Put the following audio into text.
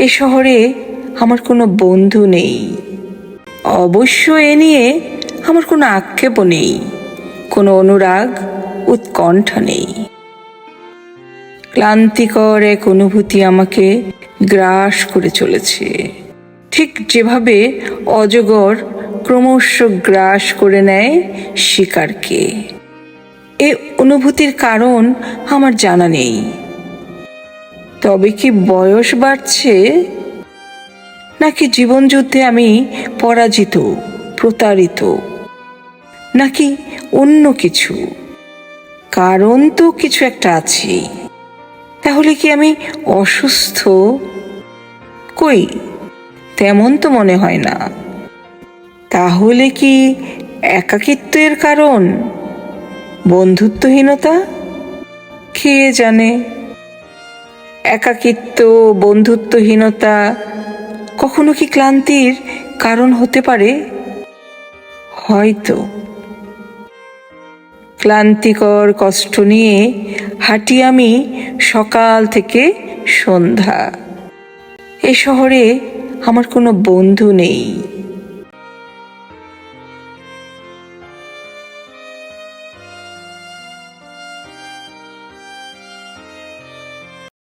এ শহরে আমার কোনো বন্ধু নেই। অবশ্য এ নিয়ে আমার কোনো আক্ষেপও নেই, কোনো অনুরাগ, উৎকণ্ঠা নেই। ক্লান্তিকর এক অনুভূতি আমাকে গ্রাস করে চলেছে। ঠিক যেভাবে অজগর ক্রমশ গ্রাস করে নেয় শিকারকে। এ অনুভূতির কারণ আমার জানা নেই। তবে কি বয়স বাড়ছে? নাকি জীবনযুদ্ধে আমি পরাজিত, প্রতারিত? নাকি অন্য কিছু? কারণ তো কিছু একটা আছে তাহলে কি আমি অসুস্থ? কই? তেমন তো মনে হয় না। তাহলে কি একাকিত্বের কারণ? বন্ধুত্বহীনতা? কে জানে? একাকিত্ব, বন্ধুত্বহীনতা, কখনো কি ক্লান্তির কারণ হতে পারে? হয়তো। ক্লান্তিকর কষ্ট নিয়ে হাঁটি আমি সকাল থেকে সন্ধ্যা। এ শহরে আমার কোনো বন্ধু নেই।